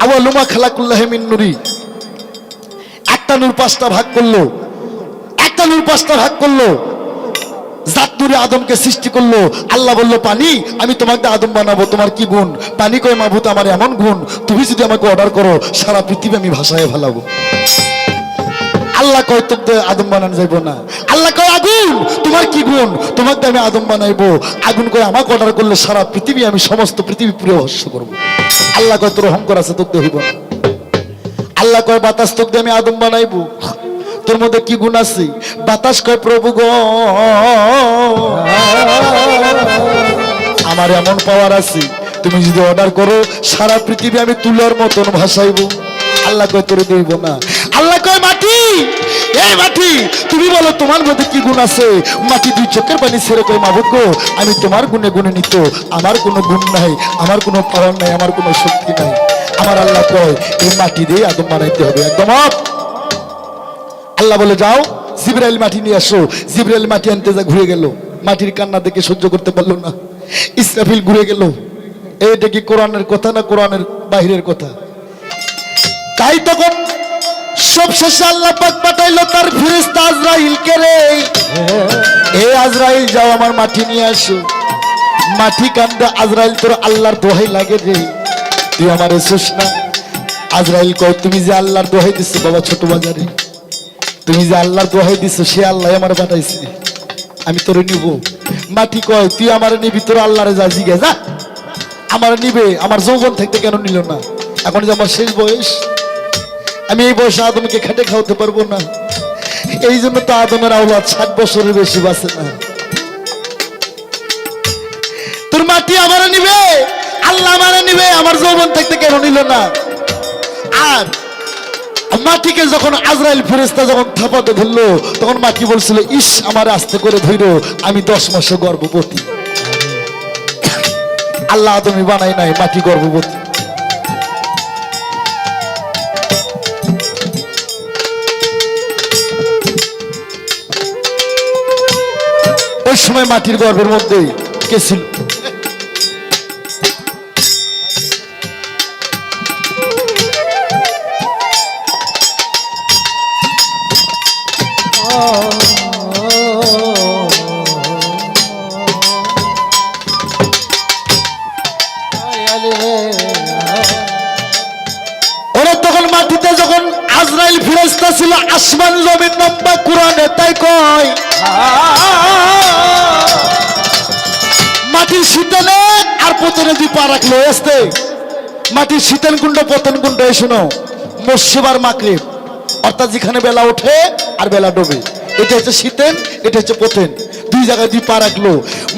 আবার লুমা খালাকুল্লাহ মিন নুরি। একটা নূর পাঁচটা ভাগ করল। একটা নূর পাঁচটা ভাগ করল। জাত নূরে আদমকে সৃষ্টি করল। আল্লাহ বলল, পানি, আমি তোমাকে আদম বানাবো। তোমার কি গুণ? পানি কয় মাহবুত আমার এমন গুণ। তুমি যদি আমাকে অর্ডার করো, সারা পৃথিবী আমি ভাষায় ভালাবো আল্লাহ কয় তোকে আদম বানানো যাইবো না। আল্লাহ কয়, আগুন, তোমার কি গুণ? তোমাকে আমি আদম বানাইবো। আগুন করে আমাকে অর্ডার করলে সারা পৃথিবী, আমি সমস্ত পৃথিবী পুরো হস্য করব। আল্লাহ কয়, তোর অহংকার আছে তোকে হইব না। আল্লাহ কয়, বাতাস তোকে আমি আদম বানাইবো। তোর মধ্যে কি গুণ আছে? বাতাস কয়, প্রভু গ। আমার এমন পাওয়ার আছে, তুমি যদি অর্ডার করো, সারা পৃথিবী আমি তুলার মতন ভাসাইবো। আল্লাহ কয়, তোরে দিব না। এই মাটি, তুমি বলো তোমার মধ্যে কি গুণ আছে? মাটি দুই চোখের পানি মাবুক গো, আমি তোমার গুণে গুণে নিত আমার কোনো গুণ নাই, আমার কোনো পাওয়ার নাই, আমার কোনো শক্তি নাই। আমার আল্লাহ কয়, এই মাটি দিয়ে আদম বানাইতে হবে। একদম আল্লাহ বলে, যাও, জিব্রাইল মাটি নিয়ে আসো। জিব্রাইল মাটি আনতে যা ঘুরে গেল। মাটির কান্না দেখে সহ্য করতে পারল না। ইসরাফিল ঘুরে গেল। এটা কি কোরআনের কথা না কোরআনের বাহিরের কথা? তাই তখন সব শেষে আল্লাহ পাক পাঠাইলো তার ফিরিস্তা আজরাইল কে রে। এ আজরাইল, যাও আমার মাটি নিয়ে আসো। মাটি কান্দে আজরাইল, তোর আল্লাহর দোহাই লাগে রে। তুই আমার এসোস না। আজরাইল কয় তুমি যে আল্লাহর দোহাই দিছো বাবা ছোট বাজারে। তুমি যে আল্লাহর দোহাই দিছো, সে আল্লাহ আমার পাঠাইছে আমি তোরে নিব। মাটি কয়, তুই আমার নিবি, তোর আল্লাহরে যা জিগে যা আমার নিবে, আমার যৌবন থাকতে কেন নিল না? এখন যে আমার শেষ বয়স আমি এই বয়সে আদমকে খেটে খাওয়াতে পারব না। এই জন্য তো আদমের আওলাদ ষাট বছরের বেশি বাঁচে না। তোর মাটি আমার নিবে? আল্লাহ আমার নিবে? আমার যৌবন থাকতে কেন নিল না? আর মাটিকে যখন আজরাইল ফেরেস্তা যখন থাপাতে ধরলো, তখন মাটি বলছিল, ইস, আমার আস্তে করে ধইরো আমি দশ মাসে গর্ভবতী। আল্লাহ তুমি বানাই নাই মাটি গর্ভবতী? ওই সময় মাটির গর্ভের মধ্যে কে ছিল? আসমান জমিন নম্বা কোরআনে তাই কয় রাখল শীতল কুণ্ড পতন কুণ্ড এই শোনো মস্যবার মাকড়ে অর্থাৎ যেখানে বেলা ওঠে আর বেলা ডোবে। এটা হচ্ছে শীতেন এটা হচ্ছে পতেন দুই জায়গায় দুই পা রাখল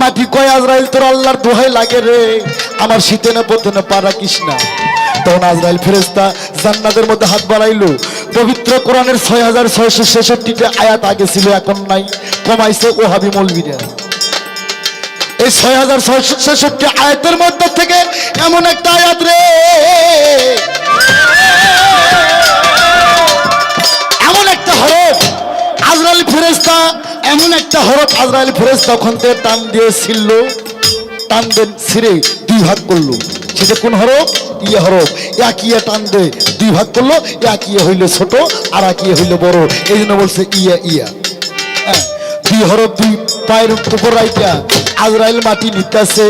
মাটি কয় আজরাইল, তোর আল্লাহর দোহাই লাগে রে। আমার শীতেনে পতেনে পা রাখিস না তখন আজরাইল ফেরেস্তা জান্নাতের মধ্যে হাত বাড়াইলো। পবিত্র কোরআনের ছয় হাজার ছয়শো ছেষট্টিটা আয়াত আগে ছিল, এখন নাই। কমাইছে ও হাবি মৌলবীরা। এই ছয় হাজার ছয়শো ছেষট্টি আয়াতের মধ্যে থেকে এমন একটা আয়াত রে। এমন একটা হরফ আজরাইল ফেরেস্তা এমন একটা হরফ আজরাইল ফেরেস্তা ওখান থেকে টান দিয়ে ছিল টান দেন ছিঁড়ে দুই ভাগ করল। সেটা কোন হরফ? ইয়ে হরফ। এক ইয়ে টান দে দুই ভাগ করল এক ইয়ে হইল ছোট আর এক ইয়ে হইল বড়। এই জন্য বলছে ইয়া ইয়া। হ্যাঁ, দুই হরফ দুই পায়ের উপর রাইটা। আজরাইল মাটি নিতেছে।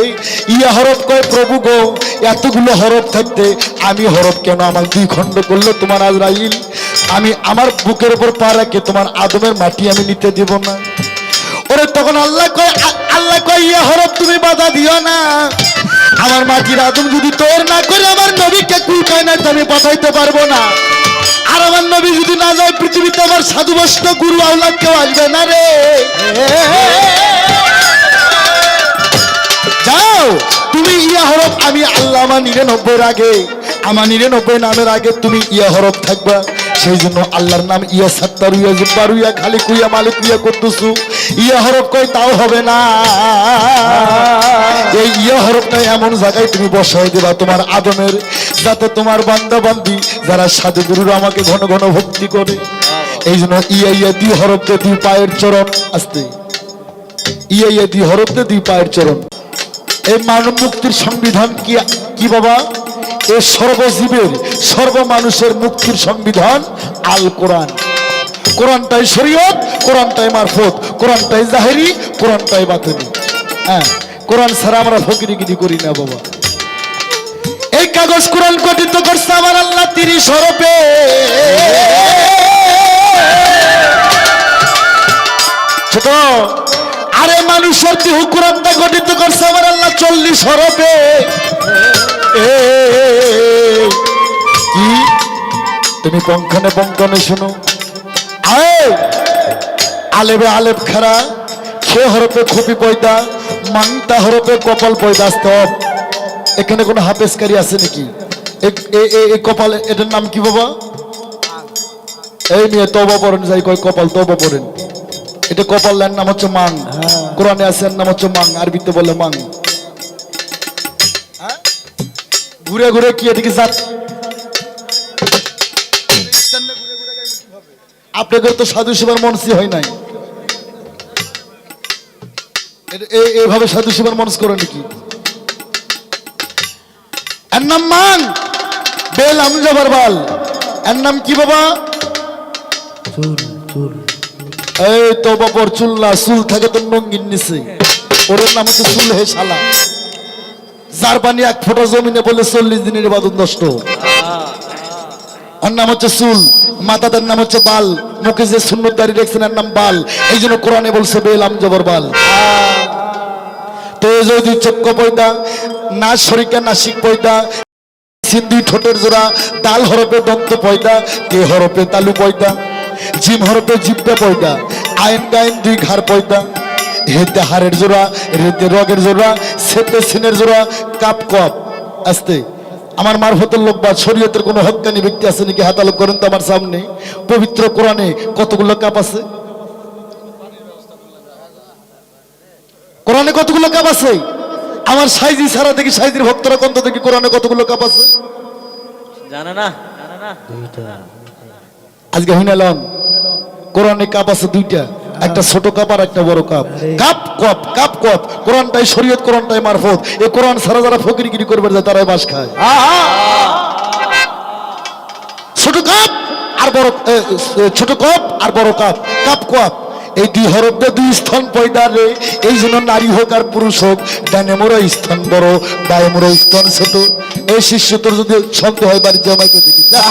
ইয়া হরফ কয়, প্রভু গো, এতগুলো হরফ থাকতে আমি হরফ কেন আমার দুই খণ্ড করল তোমার আজরাইল? আমি আমার বুকের উপর পা রাখে তোমার আদমের মাটি আমি নিতে দিব না। ওরে তখন আল্লাহ কয় আল্লাহ কয়, ইয়া হরফ তুমি বাধা দিও না। আমার মাটির আদম যদি তোর না করে, আমার নবীকে কুল কয় না আমি পাঠাইতে পারব না। আর আমার নবী যদি না যায়, পৃথিবীতে আমার সাধু বৈষ্ণব গুরু আওলাদ কেউ আসবে না রে। যাও, তুমি ইয়া হরফ, আমি আল্লাহ আমার নিরানব্বইয়ের আগে আমার নিরানব্বই নামের আগে তুমি ইয়া হরফ থাকবা। সেই জন্য আল্লাহর নাম ইয়া সাত্তার, ইয়া জুব্বার, ইয়া খালিক, ইয়া মালিক, ইয়া কুদ্দুসু। ইয়া হরফ কই, তাও হবে না। এই ইয়া হরফটা এমন জায়গায় তুমি বসাই দেবা তোমার আদমের, যাতে তোমার বান্দা বান্দি যারা সাধু গুরুরা আমাকে ঘন ঘন ভক্তি করে। এই জন্য ইয়া ইয়া দুই হরফ দুই পায়ের চরণ, আসতে। ইয়া ইয়া দুই হরফ দুই পায়ের চরণ। এই মানব মুক্তির সংবিধান কি কি বাবা? এ সর্বজীবের সর্ব মানুষের মুক্তির সংবিধান আল কোরআন। কোরআনটাই শরীয়ত, কোরআনটাই মারফত, কোরআনটাই জাহেরি, কোরআনটাই বাতনি হ্যাঁ কোরআন ছাড়া আমরা ফকিরিগিরি করি না বাবা। এই কাগজ কোরআন গঠিত করছে আমার আল্লাহ তিরিশ হরপে ছোট। মানুষের দেহ কোরআনটা গঠিত করছে আমার আল্লাহ, চল্লিশ হরপে তুমি পঙ্খনে পঙ্খনে শুনো। আলেবে আলেপ খারা খে হরপে খুপি পয়দা, মাংতা হরপে কপাল পয়দা, স্তব। এখানে কোনো হাফেজকারী আছে নাকি? এই কপাল, এটার নাম কি বাবা? এই নিয়ে তবা পড়েন, যাই কয়, কপাল তবা পড়েন। এটা কপাল এর নাম হচ্ছে মাং। কোরআনে আছে নাম হচ্ছে মাং আরবিতে বলে মাং। হ্যাঁ? ঘুরে ঘুরে কি এদিকে যাত আপনাদের তো সাধু সেবার মনসি হয় নাই। এইভাবে সাধু সেবার মনস করে নাকি? এর নাম মান বেল আমজাবার বাল। এর নাম কি বাবা? এই তো বাবর চুল না, চুল থাকে তো নঙ্গিন নিচে। ওর নাম হচ্ছে চুল হে শালা। যার পানি এক ফোঁটা জমিনে বলে চল্লিশ দিনের বাদন নষ্ট। ওর নাম হচ্ছে চুল, মাতাদের নাম হচ্ছে বাল। মুখে যে সুন্নত দাঁড়িয়ে রেখেছেন, এর নাম বাল। এই জন্য কোরআনে বলছে বেল আমজবর বাল। তো যদি চক্ক পয়দা, না শরিকা নাসিক পয়দা, সিন্ধি ঠোঁটের জোড়া, তাল হরপে দন্ত পয়দা তে হরপে তালু পয়দা। জিম হরপে জিব্বা পয়দা। আইন গাইন দুই ঘাড় পয়দা। হেতে হাড়ের জোড়া রেতে রগের জোড়া সেতে সিনের জোড়া কাপ কপ। আস্তে। আমার মারফতের লোক বা শরীয়তের কোনো হকানি ব্যক্তি আছে নাকি? হাতালো করেন তো আমার সামনে। পবিত্র কোরআনে কতগুলো কাপ আছে? কোরআনে কতগুলো কাপ আছে? আমার সাইজি ছাড়া দেখি সাইজির ভক্তরা কত দেখি কোরআনে কতগুলো কাপ আছে? জানে না। জানে না আজকে হইনালাম কোরআনে কাপ আছে দুইটা, একটা ছোট কাপ আর একটা বড় cup. Cup cop cup cop. কোরআনটাই শরীয়ত, কোরআনটাই মারফত। এই কোরআন সারা যারা ফকিরগিরি করবে তারাই বাস খায়। ছোট কাপ আর বড় ছোট কাপ আর বড় কাপ। Cup cup. এই দুই হরফে দুই স্তন পয়দা রে। এই জন্য নারী হোক আর পুরুষ হোক, ডানে মোড়া স্তন বড়, বায়ে মোড়া স্তন ছোট। এই শিষ্য তোর যদি সন্দেহ হয় বাড়ি জামাইকে দেখি। যা।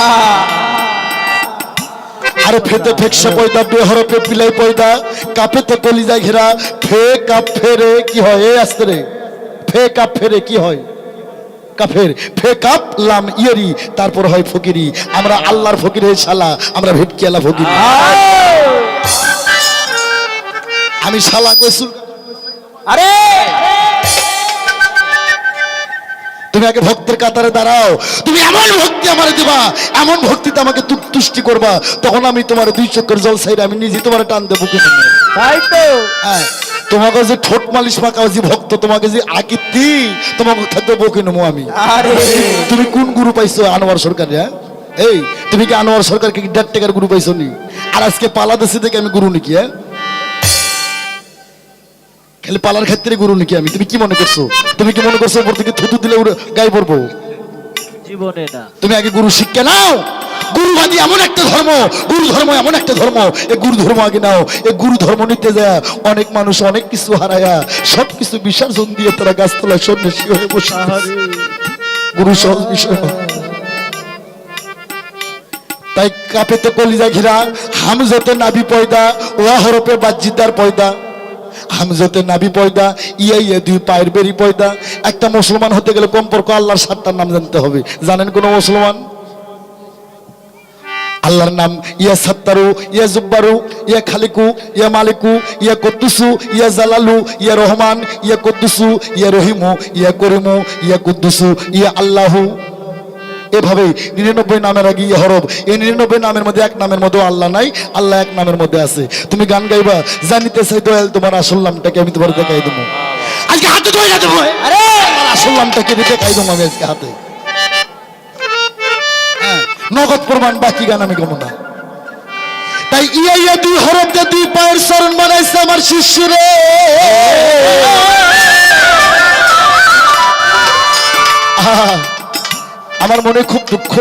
আরে ফেতে ফেকসা পয়দা বে হরফে পিলাই পয়দা কাপেতে কলিজা ঘেরা ফে কাপ ফেরে কি হয়? এই আসতে রে। ফে কাপ ফেরে কি হয়? কাফের ফে কাপ লাম ইয়ারি তারপর হয় ফকিরি। আমরা আল্লাহর ফকির হয়ে শালা আমরা ভেটকি আলা ফকির আমি শালা কইসুল আরে! তুমি আগে ভক্তের কাতারে দাঁড়াও। তুমি এমন ভক্তি আমার দিবা এমন ভক্তিতে আমাকে তুষ্টি করবা তখন আমি তোমার দুই চক্কর জল সাইড আমি নিজে তোমার টান দেবো তাই তো। হ্যাঁ তোমাকে যে ঠোঁট মালিশ মাকা যে ভক্ত তোমাকে যে আকৃতি তোমাকে থাকতে বকে নেব আমি? আরে। তুমি কোন গুরু পাইছো আনোয়ার সরকার হ্যাঁ? এই তুমি কি আনোয়ার সরকারকে কি দেড় টাকার গুরু পাইছো নি? আর আজকে পালা দেশে থেকে আমি গুরু নাকি হ্যাঁ? খালি পালার ক্ষেত্রে গুরু নাকি আমি? তুমি কি মনে করছ? তুমি কি মনে করছ ওপর থেকে থুতু দিলে গায়ে পড়ব? জীবনে না। তুমি আগে গুরু শিক্ষা নাও। গুরুবাদী এমন একটা ধর্ম গুরু ধর্ম এমন একটা ধর্ম। এই গুরু ধর্ম আগে নাও এই গুরু ধর্ম নিতে যায় অনেক মানুষ অনেক কিছু হারায়া সব কিছু বিসর্জন দিয়ে তারা গাছতলায় সন্ন্যাসী হয়ে বসে গুরু সহজ বিষয়। তাই কাপেতে কলিজা ঘিরা হামজতে নাবি পয়দা ওয়া হরপে বাজ্জিদার পয়দা। হামজতে নাবি পয়দা ইয়া ইয়া দুই পায়ের বেরি পয়দা। একটা মুসলমান হতে গেলে কমপক্ষ আল্লাহর সাতটার নাম জানতে হবে। জানেন কোন মুসলমান? আল্লাহর নাম, ইয়া সাত্তারু, ইয়া জুব্বারু, ইয়া খালিকু, ইয়া মালিকু, ইয়া কুদ্দুসু, ইয়া জালালু, ইয়া রহমান, ইয়া কুদ্দুসু, ইয়া রহিমু, ইয়া করিমু, ইয়া কুদ্দুসু, ইয়া আল্লাহু। এভাবে নিরানব্বই নামের আগে ইয়ে হরব এই নিরানব্বই নামের মধ্যে এক নামের মধ্যে আল্লাহ নাই আল্লাহ এক নামের মধ্যে আছে। তুমি গান গাইবা জানিতে চাই দয়াল তোমার আসল নামটাকে আমি তোমার দেখাই দেবো। আজকে হাতে ধরে দেবো আরে! আমার আসল নামটাকে দেখাই দেবো আমি আজকে হাতে। হ্যাঁ, নগদ প্রমাণ বাকি গান আমি গমো না। তাই ইয়া ইয়া দুই হরফ দিয়ে দুই পায়ের শরণ বানাইছে আমার শিষ্যরে। আহা, আমার মনে খুব দুঃখ।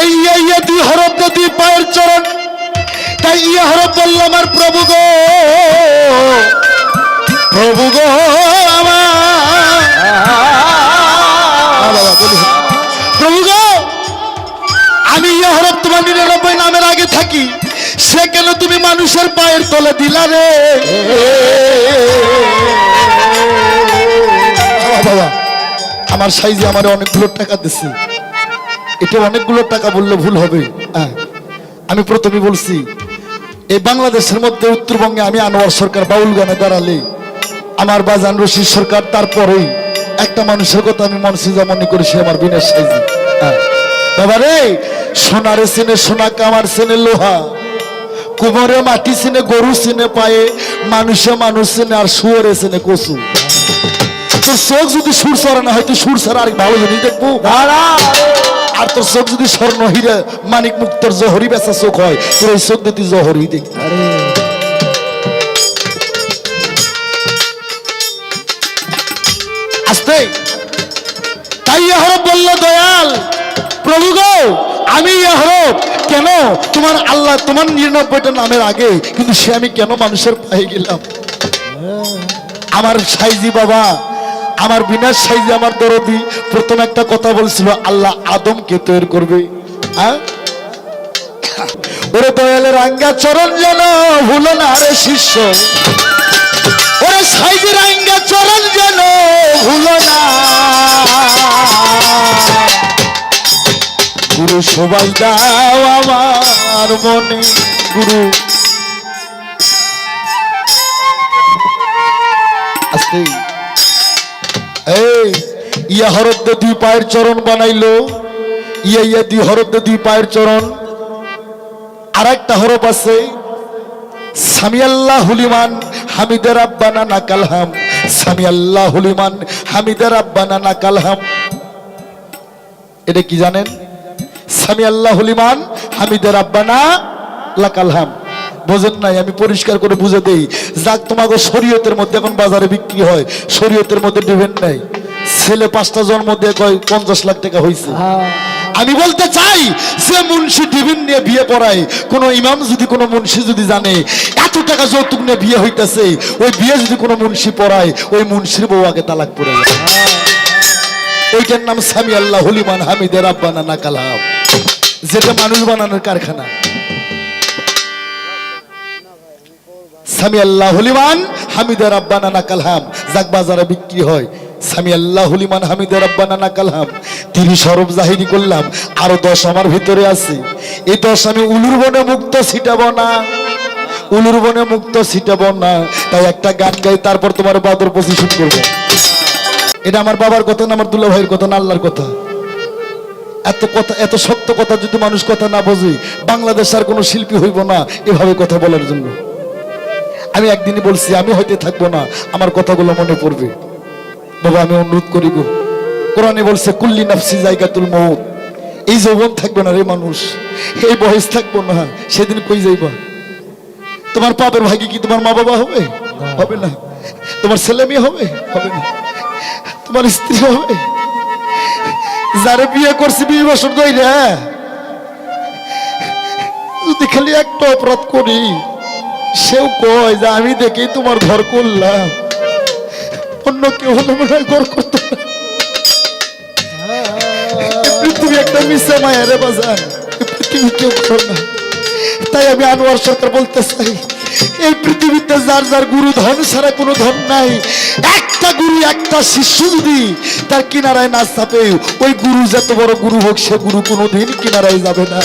এই ইয়া দুই হরফ দে দুই পায়ের চরণ, তাই ইয়া হরফ বলল আমার প্রভু গো। প্রভু গো প্রভু গো, আমি ইয়া হরফ তোমার নিরানব্বই নামের আগে থাকি, সে কেন তুমি মানুষের পায়ের তলে দিলা রে? বাবা। আমার সাইজে আমার অনেকগুলো টাকা দিছে। এটা অনেকগুলো টাকা বললে ভুল হবে। হ্যাঁ। আমি প্রথমে বলছি, এই বাংলাদেশের মধ্যে উত্তরবঙ্গে আমি আনোয়ার সরকার বাউল গানে দাঁড়ালে, আমার বাজান রশিদ সরকার তারপরেই একটা মানুষের কথা আমি মনসিজা মনে করি, সে আমার বিনের সাইজি। হ্যাঁ। বাবা রে, সোনারে সিনে সোনা, কামার সিনে লোহা, কুমোরে মাটি সিনে, গরু সিনে পায়ে, মানুষে মানুষ সিনে, আর শুয়োরে সিনে কচু। তোর চোখ যদি সুর সরা না হয়তো সুর ছাড়া আর ভালো জিনিস দেখব? আর তোর চোখ যদি স্বর্ণ হীরা মানিক মুক্তর জহরি বেচা চোখ হয় তোর এই চোখ দিয়ে তুই জহরি দেখ। আসতে। তাই হরফ বলল দয়াল। প্রভু গো আমি হরফ কেন? তোমার আল্লাহ তোমার নিরানব্বইটা নামের আগে কিন্তু সে আমি কেন মানুষের পায়ে গেলাম? আমার সাইজি বাবা আমার বিনাশ সাইজি আমার দরদি প্রথম একটা কথা বলছিল, আল্লাহ আদমকে তৈরি করবে। হ্যাঁ? ওরে দয়ালের আঙ্গা চরণ যেন ভুলো না রে শিষ্য। ওরে সাইজির আঙ্গা চরণ যেন ভুলো না। গুরু সবাই দাও আমার মনে, গুরু। আস্তে এই, ইয়া হরফ দুই পায়ের চরণ বানাইলো। ইয়া ইয়া দুই হরফ দিয়ে দুই পায়ের চরণ। আর একটা হরফ আছে সামি আল্লাহ হুলিমান হামিদের আব্বানা নাকালহাম সামি আল্লাহ হুলিমান হামিদের আব্বানা নাকালহাম এটা কি জানেন? সামি আল্লাহ হুলিমান হামিদের আব্বানা লাকালহাম বোঝেন নাই আমি পরিষ্কার করে বুঝে দেই। যাক তোমাকে শরীয়তের মধ্যে এখন বাজারে বিক্রি হয়। শরীয়তের মধ্যে ডিভেন্ট নাই। ছেলে পাঁচটা জন্ম দিয়ে কয় পঞ্চাশ লাখ টাকা হয়েছে আমি বলতে চাই যে মুন্সি ডিভিন নিয়ে বিয়ে পড়ায় কোন ইমাম যদি কোনো মুন্সি যদি জানে এত টাকা যৌতুক নিয়ে বিয়ে হইতেছে ওই বিয়ে যদি কোনো মুন্সি পড়ায় ওই মুন্সির বউ আগে তালাক পড়ে যায় ওইটার নাম সামি আল্লাহ হলিমান হামিদের আব্বানা নাকালাম যেটা মানুষ বানানোর কারখানা। সামি আল্লাহ হলিমান হামিদের আব্বানা নাকালহাম যাক বাজারে বিক্রি হয়। সামি আল্লাহ হলিমান হামিদের আব্বানা নাকালহাম তিরিশ সরব জাহিরি করলাম। আরও দশ আমার ভিতরে আছে। এই দশ আমি উলুর বনে মুক্ত ছিটাবো না। উলুর বনে মুক্ত ছিটাবো না। তাই একটা গান গাই, তারপর তোমার বাদর পজিশন করব। এটা আমার বাবার কথা না, আমার দুলা ভাইয়ের কথা না, আল্লাহর কথা? এত কথা, এত সত্য কথা যদি মানুষ কথা না বোঝে, বাংলাদেশ আর কোনো শিল্পী হইব না এভাবে কথা বলার জন্য। আমি একদিনই বলছি আমি হয়তো থাকব না। আমার কথাগুলো মনে পড়বে। বাবা আমি অনুরোধ করি গো। কোরআনে বলছে কুল্লি নাফসি জায়গাতুল মৌত এই যৌবন থাকবে না রে মানুষ। এই বয়স থাকব না। সেদিন কই যাইবা? তোমার পাপের ভাগে কি তোমার মা বাবা হবে হবে না। তোমার ছেলে মেয়ে হবে? হবে না। তোমার স্ত্রী হবে? যারে বিয়ে করছি বিশ বছর ধরে যদি খালি একটা অপরাধ করি সেও কয় যে, আমি দেখেই তোমার ঘর করলাম। অন্য কেউ হলে মনে হয় ঘর করতো পৃথিবী একটা মিশা মায়া রে এই পৃথিবী কেউ করো না। তাই আমি আনোয়ার সরকার বলতে চাই, এই পৃথিবীতে যার যার গুরু ধন ছাড়া কোনো ধন নাই, একটা গুরু, একটা শিষ্য যদি তার কিনারায় না চাপে, ওই গুরু যত বড় গুরু হোক, সে গুরু কোনোদিন কিনারায় যাবে না।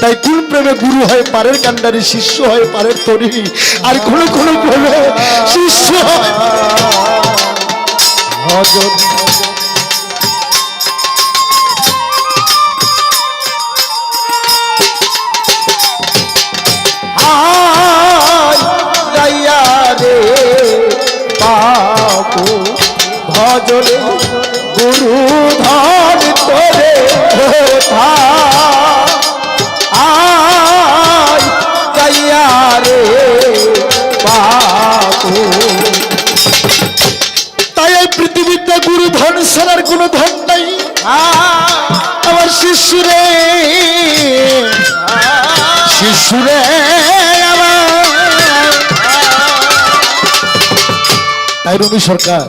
তাই কোন প্রেমে গুরু হয় পারের কান্ডারি শিষ্য হয় পারের তরি আর কোন কোন প্রেমে শিষ্য হয় ভজন। গুরু ধন ছাড়ার কোনো ধন নাই। আমার শিশুরে শিশুরে আমার। তাইরুমি সরকার